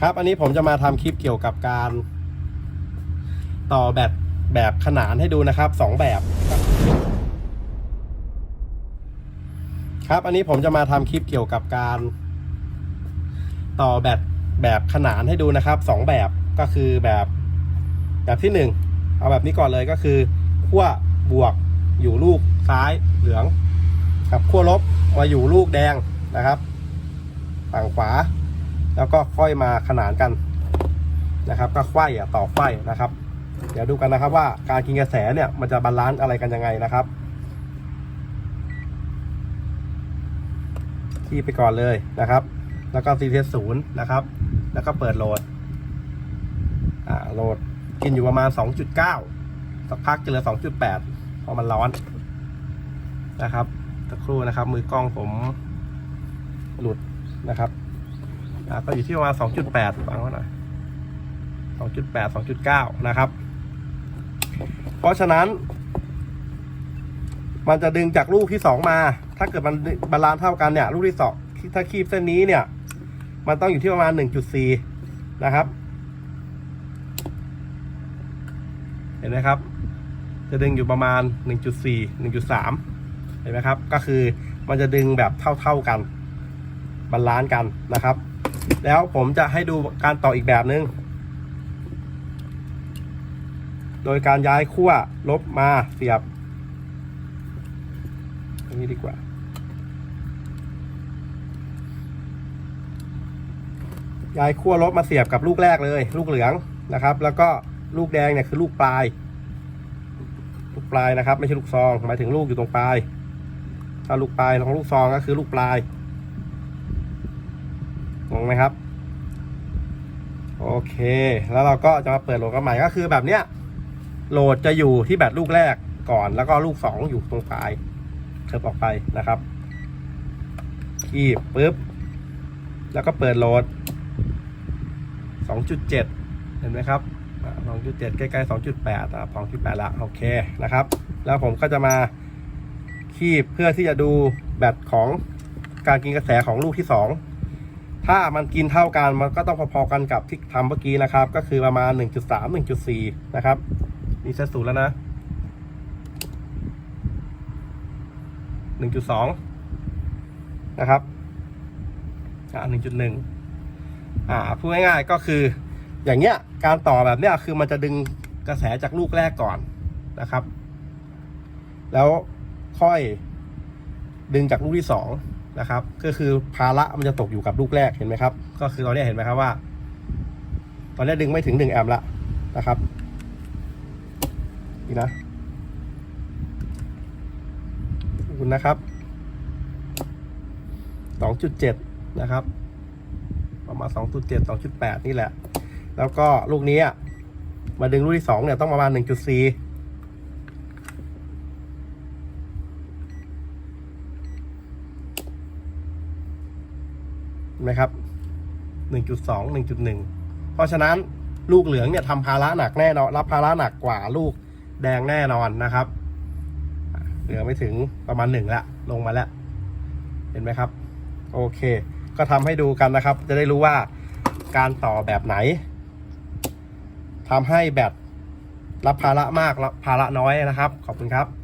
ครับ อันนี้ผมจะมาทำคลิปเกี่ยวกับการ ต่อแบตแบบขนานให้ดูนะครับสองแบบ ครับ อันนี้ผมจะมาทำคลิปเกี่ยวกับการ ต่อแบตแบบขนานให้ดูนะครับสองแบบก็คือแบบแบบที่หนึ่งเอาแบบนี้ก่อนเลยก็คือขั้วบวกอยู่ลูกซ้ายเหลือง กับขั้วลบมาอยู่ลูกแดงนะครับ ฝั่งขวา แล้วก็ค่อยมาขนานกันนะครับ ก็ไขว้ต่อไขว้นะครับ เดี๋ยวดูกันนะครับว่าการกินกระแสเนี่ยมันจะบาลานซ์อะไรกันยังไงนะครับที่ไปก่อนเลยนะครับ แล้วก็ CTS ศูนย์นะครับ แล้วก็เปิดโหลด อ่า โหลดกินอยู่ประมาณ 2.9 สักพักจะเหลือ 2.8 เพราะมันร้อนนะครับสักครู่นะครับ มือกล้องผมหลุดนะครับ ก็อยู่ที่ประมาณ2.8ฟังไว้หน่อย2.8 2.9นะครับ เพราะฉะนั้น มันจะดึงจากลูกที่สองมา ถ้าเกิดมันบาลานซ์เท่ากันเนี่ย ลูกที่สองถ้าคีบเส้นนี้เนี่ย มันต้องอยู่ที่ประมาณ1.4นะครับ เห็นไหมครับ จะดึงอยู่ประมาณ 1.4 1.3 เห็นไหมครับ ก็คือมันจะดึงแบบเท่าๆกันบาลานซ์กันนะครับ แล้วผมจะให้ดูการต่ออีกแบบนึง โดยการย้ายขั้วลบมาเสียบอันนี้ดีกว่า ย้ายขั้วลบมาเสียบกับลูกแรกเลย ลูกเหลืองนะครับ แล้วก็ลูกแดงเนี่ยคือลูกปลาย ลูกปลายนะครับ ไม่ใช่ลูกซอง หมายถึงลูกอยู่ตรงปลาย ถ้าลูกปลายของลูกซองก็คือลูกปลาย งงไหมครับ โอเค แล้วเราก็จะมาเปิดโหลดกันใหม่ก็คือแบบเนี้ย โหลดจะอยู่ที่แบตลูกแรกก่อน แล้วก็ลูกสองอยู่ตรงปลายเทิบออกไปนะครับคีบปุ๊บ แล้วก็เปิดโหลด 2.7 เห็นไหมครับอ่า2.7 ใกล้ๆ 2.8อะ2.8 ละ โอเคนะครับ แล้วผมก็จะมาคีบเพื่อที่จะดูแบตของการกินกระแสของลูกที่สอง ถ้ามันกินเท่ากันมันก็ต้องพอๆกันกับที่ทำเมื่อกี้นะครับ ก็คือประมาณ 1.3 1.4 นะครับนี่เซตศูนย์แล้วนะ 1.2 นะครับอ่า1.1 อ่าพูดง่ายๆก็คืออย่างเงี้ยการต่อแบบเนี้ยคือมันจะดึงกระแสจากลูกแรกก่อนนะครับ แล้วค่อยดึงจากลูกที่สอง นะครับ ก็คือภาระมันจะตกอยู่กับลูกแรกเห็นไหมครับ ก็คือตอนนี้เห็นไหมครับว่า ตอนนี้ดึงไม่ถึงหนึ่งแอมป์ละนะครับนี่นะคุณนะครับสองจุดเจ็ดนะครับ ประมาณสองจุดเจ็ดสองจุดแปดนี่แหละ แล้วก็ลูกนี้มาดึงลูกที่สองเนี่ยต้องประมาณห นึ่งจุดสี่เห็นไหมครับ1.2 1.1 เพราะฉะนั้นลูกเหลืองเนี่ยทำภาระหนักแน่นอนรับภาระหนักกว่าลูกแดงแน่นอนนะครับ เหลือไม่ถึงประมาณหนึ่งละลงมาแล้ว เห็นไหมครับ โอเค ก็ทำให้ดูกันนะครับ จะได้รู้ว่าการต่อแบบไหนทำให้แบตรับภาระมากรับภาระน้อยนะครับ ขอบคุณครับ